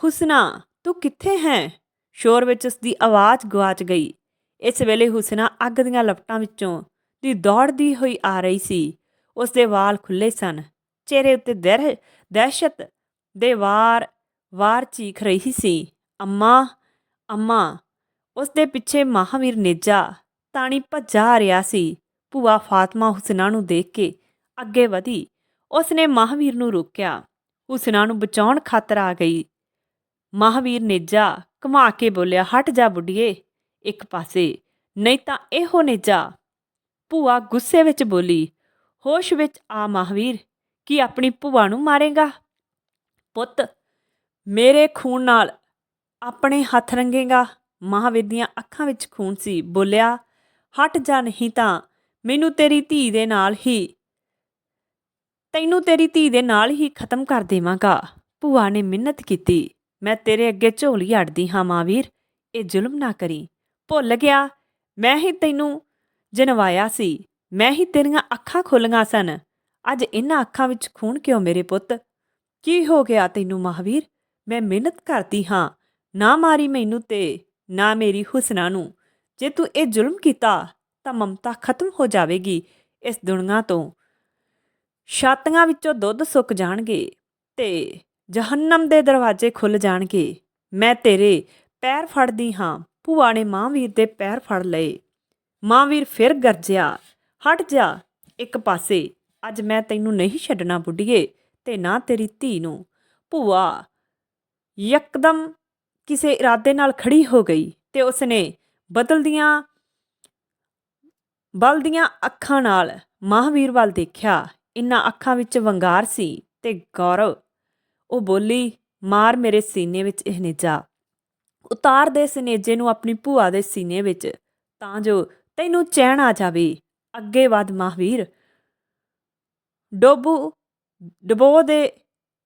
ਹੁਸਨਾ, ਤੂੰ ਕਿੱਥੇ ਹੈ? ਸ਼ੋਰ ਵਿੱਚ ਉਸ ਦੀ ਆਵਾਜ਼ ਗਵਾਚ ਗਈ। ਇਸ ਵੇਲੇ ਹੁਸਨਾ ਅੱਗ ਦੀਆਂ ਲਪਟਾਂ ਵਿੱਚੋਂ ਦੀ ਦੌੜਦੀ ਹੋਈ ਆ ਰਹੀ ਸੀ। ਉਸ ਦੇ ਵਾਲ ਖੁੱਲੇ ਸਨ। ਚਿਹਰੇ ਉੱਤੇ ਦਹਿ ਦਹਿਸ਼ਤ ਦੇ ਵਾਰ ਵਾਰ ਚੀਖ ਰਹੀ ਸੀ। ਅੰਮਾ ਅੰਮਾ ਉਸ ਦੇ ਪਿੱਛੇ ਮਹਾਵੀਰ ਨੇਜਾ ਤਾਣੀ ਭੱਜਾ ਆ ਰਿਹਾ ਸੀ। ਭੂਆ ਫਾਤਮਾ ਹੁਸਨਾ ਨੂੰ ਦੇਖ ਕੇ ਅੱਗੇ ਵਧੀ। ਉਸ ਨੇ ਮਹਾਵੀਰ ਨੂੰ ਰੋਕਿਆ। ਹੁਸਨਾ ਨੂੰ ਬਚਾਉਣ ਖਾਤਰ ਆ ਗਈ। ਮਹਾਵੀਰ ਨੇਜਾ ਘੁਮਾ ਕੇ ਬੋਲਿਆ, ਹਟ ਜਾ ਬੁੱਢੀਏ, ਇੱਕ ਪਾਸੇ, ਨਹੀਂ ਤਾਂ ਇਹੋ ਨੇਜਾ। ਭੂਆ ਗੁੱਸੇ ਵਿੱਚ ਬੋਲੀ, ਹੋਸ਼ ਵਿੱਚ ਆ ਮਹਾਵੀਰ, ਕੀ ਆਪਣੀ ਭੂਆ ਨੂੰ ਮਾਰੇਗਾ? ਪੁੱਤ, ਮੇਰੇ ਖੂਨ ਨਾਲ ਆਪਣੇ ਹੱਥ ਰੰਗੇਗਾ। ਮਹਾਵੀਰ ਦੀਆਂ ਅੱਖਾਂ ਵਿੱਚ ਖੂਨ ਸੀ। ਬੋਲਿਆ, ਹਟ ਜਾ ਨਹੀਂ ਤਾਂ, ਮੈਨੂੰ ਤੇਰੀ ਧੀ ਦੇ ਨਾਲ ਹੀ, ਤੈਨੂੰ ਤੇਰੀ ਧੀ ਦੇ ਨਾਲ ਹੀ ਖਤਮ ਕਰ ਦੇਵਾਂਗਾ। ਭੂਆ ਨੇ ਮਿੰਨਤ ਕੀਤੀ। ਮੈਂ ਤੇਰੇ ਅੱਗੇ ਝੋਲੀ ਅੜਦੀ ਹਾਂ ਮਹਾਵੀਰ। ਇਹ ਜ਼ੁਲਮ ਨਾ ਕਰੀ। ਭੁੱਲ ਗਿਆ। ਮੈਂ ਹੀ ਤੈਨੂੰ ਜਨਵਾਇਆ ਸੀ। ਮੈਂ ਹੀ ਤੇਰੀਆਂ ਅੱਖਾਂ ਖੋਲੀਆਂ ਸਨ। ਅੱਜ ਇਹਨਾਂ ਅੱਖਾਂ ਵਿੱਚ ਖੂਨ ਕਿਉਂ ਮੇਰੇ ਪੁੱਤ? ਕੀ ਹੋ ਗਿਆ ਤੈਨੂੰ ਮਹਾਵੀਰ? ਮੈਂ ਮਿਹਨਤ ਕਰਦੀ ਹਾਂ। ਨਾ ਮਾਰੀ ਮੈਨੂੰ ਤੇ। ਨਾ ਮੇਰੀ ਹੁਸਨਾ ਨੂੰ। ਜੇ ਤੂੰ ਇਹ ਜ਼ੁਲਮ ਕੀਤਾ, ਤਾਂ ਮਮਤਾ ਖਤਮ ਹੋ ਜਾਵੇਗੀ ਇਸ ਦੁਨੀਆ ਤੋਂ। ਛਾਤੀਆਂ ਵਿੱਚੋਂ ਦੁੱਧ ਸੁੱਕ ਜਾਣਗੇ ਤੇ ਜਹੰਨਮ ਦੇ ਦਰਵਾਜ਼ੇ ਖੁੱਲ ਜਾਣਗੇ। ਮੈਂ ਤੇਰੇ ਪੈਰ ਫੜਦੀ ਹਾਂ, ਭੂਆ ਨੇ ਮਾਂਵੀਰ ਦੇ ਪੈਰ ਫੜ ਲਏ। ਮਾਂਵੀਰ ਫਿਰ ਗਰਜਿਆ, ਹਟ ਜਾ ਇੱਕ ਪਾਸੇ, ਅੱਜ ਮੈਂ ਤੈਨੂੰ ਨਹੀਂ ਛੱਡਣਾ ਬੁੱਢੀਏ ਤੇ ਨਾ ਤੇਰੀ ਧੀ ਨੂੰ। ਭੂਆ, ਯਕਦਮ ਕਿਸੇ ਇਰਾਦੇ ਨਾਲ ਖੜੀ ਹੋ ਗਈ ਤੇ ਉਸਨੇ ਬਦਲਦੀਆਂ, ਬਲਦੀਆਂ ਅੱਖਾਂ ਨਾਲ ਮਹਾਵੀਰ ਵੱਲ ਦੇਖਿਆ। ਇਨਾਂ ਅੱਖਾਂ ਵਿੱਚ ਵੰਗਾਰ ਸੀ ਤੇ ਗੌਰਵ। ਉਹ ਬੋਲੀ, ਮਾਰ ਮੇਰੇ ਸੀਨੇ ਵਿੱਚ ਇਹ ਨੇਜਾ। ਉਤਾਰ ਦੇ ਇਸ ਨੇਜੇ ਨੂੰ ਆਪਣੀ ਭੂਆ ਦੇ ਸੀਨੇ ਵਿੱਚ, ਤਾਂ ਜੋ ਤੈਨੂੰ ਚੈਨ ਆ ਜਾਵੇ। ਅੱਗੇ ਵਧ ਮਹਾਵੀਰ। ਡੋਬੂ, ਡਬੋ ਦੇ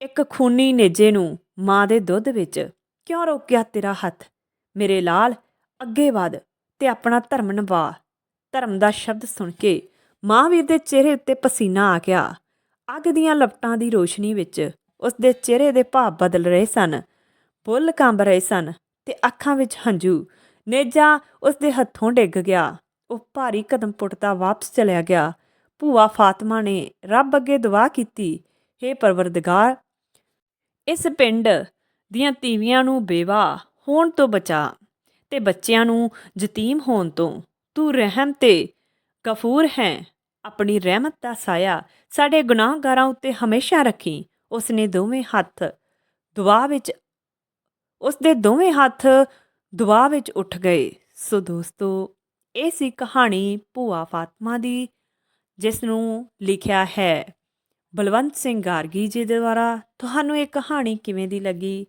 ਇੱਕ ਖੂਨੀ ਨੇਜੇ ਨੂੰ ਮਾਂ ਦੇ ਦੁੱਧ ਵਿੱਚ ਕਿਉਂ ਰੋਕਿਆ ਤੇਰਾ ਹੱਥ? ਮੇਰੇ ਲਾਲ, ਅੱਗੇ ਵਧ ਤੇ ਆਪਣਾ ਧਰਮ ਨਿਭਾ। ਧਰਮ ਦਾ ਸ਼ਬਦ ਸੁਣ ਕੇ ਮਹਾਵੀਰ ਦੇ ਚਿਹਰੇ ਉੱਤੇ ਪਸੀਨਾ ਆ ਗਿਆ। ਅੱਗ ਦੀਆਂ ਲਪਟਾਂ ਦੀ ਰੋਸ਼ਨੀ ਵਿੱਚ ਉਸ ਦੇ ਚਿਹਰੇ ਦੇ ਭਾਵ ਬਦਲ ਰਹੇ ਸਨ। ਬੁੱਲ ਕੰਬ ਰਹੇ ਸਨ ਤੇ ਅੱਖਾਂ ਵਿੱਚ ਹੰਝੂ। ਨੇਜਾ ਉਸ ਦੇ ਹੱਥੋਂ ਡਿੱਗ ਗਿਆ। ਉਹ ਭਾਰੀ ਕਦਮ ਪੁੱਟਦਾ ਵਾਪਸ ਚਲਿਆ ਗਿਆ। ਭੂਆ ਫਾਤਮਾ ਨੇ ਰੱਬ ਅੱਗੇ ਦੁਆ ਕੀਤੀ हे ਪਰਵਰਦਗਾਰ, ਇਸ ਪਿੰਡ ਦੀਆਂ ਤੀਵੀਆਂ ਨੂੰ ਬੇਵਾ ਹੋਣ ਤੋਂ ਬਚਾ ਤੇ ਬੱਚਿਆਂ ਨੂੰ ਯਤੀਮ ਹੋਣ ਤੋਂ। ਤੂੰ ਰਹਿਮ ਤੇ ਗਫੂਰ ਹੈ। ਆਪਣੀ ਰਹਿਮਤ ਦਾ ਸਾਇਆ ਸਾਡੇ ਗੁਨਾਹਗਾਰਾਂ ਉੱਤੇ ਹਮੇਸ਼ਾ ਰੱਖੀ। ਉਸ ਨੇ ਦੋਵੇਂ ਹੱਥ ਦੁਆ ਵਿੱਚ ਉਸ ਦੇ ਦੋਵੇਂ ਹੱਥ ਦੁਆ ਵਿੱਚ ਉੱਠ ਗਏ। ਸੋ ਦੋਸਤੋ, ਇਹ ਸੀ ਕਹਾਣੀ ਭੂਆ ਫਾਤਮਾ ਦੀ, ਜਿਸ ਨੂੰ ਲਿਖਿਆ ਹੈ ਬਲਵੰਤ ਸਿੰਘ ਗਾਰਗੀ ਜੀ ਦੇ ਦੁਆਰਾ। ਤੁਹਾਨੂੰ ਇਹ ਕਹਾਣੀ ਕਿਵੇਂ ਦੀ ਲੱਗੀ?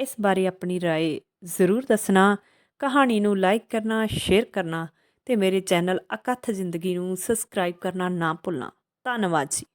ਇਸ ਬਾਰੇ ਆਪਣੀ رائے ਜ਼ਰੂਰ ਦੱਸਣਾ ਕਹਾਣੀ ਨੂੰ ਲਾਈਕ ਕਰਨਾ ਸ਼ੇਅਰ ਕਰਨਾ ਤੇ ਮੇਰੇ ਚੈਨਲ ਅਕਥ ਜ਼ਿੰਦਗੀ ਨੂੰ ਸਬਸਕ੍ਰਾਈਬ ਕਰਨਾ ਨਾ ਭੁੱਲਣਾ ਧੰਨਵਾਦ ਜੀ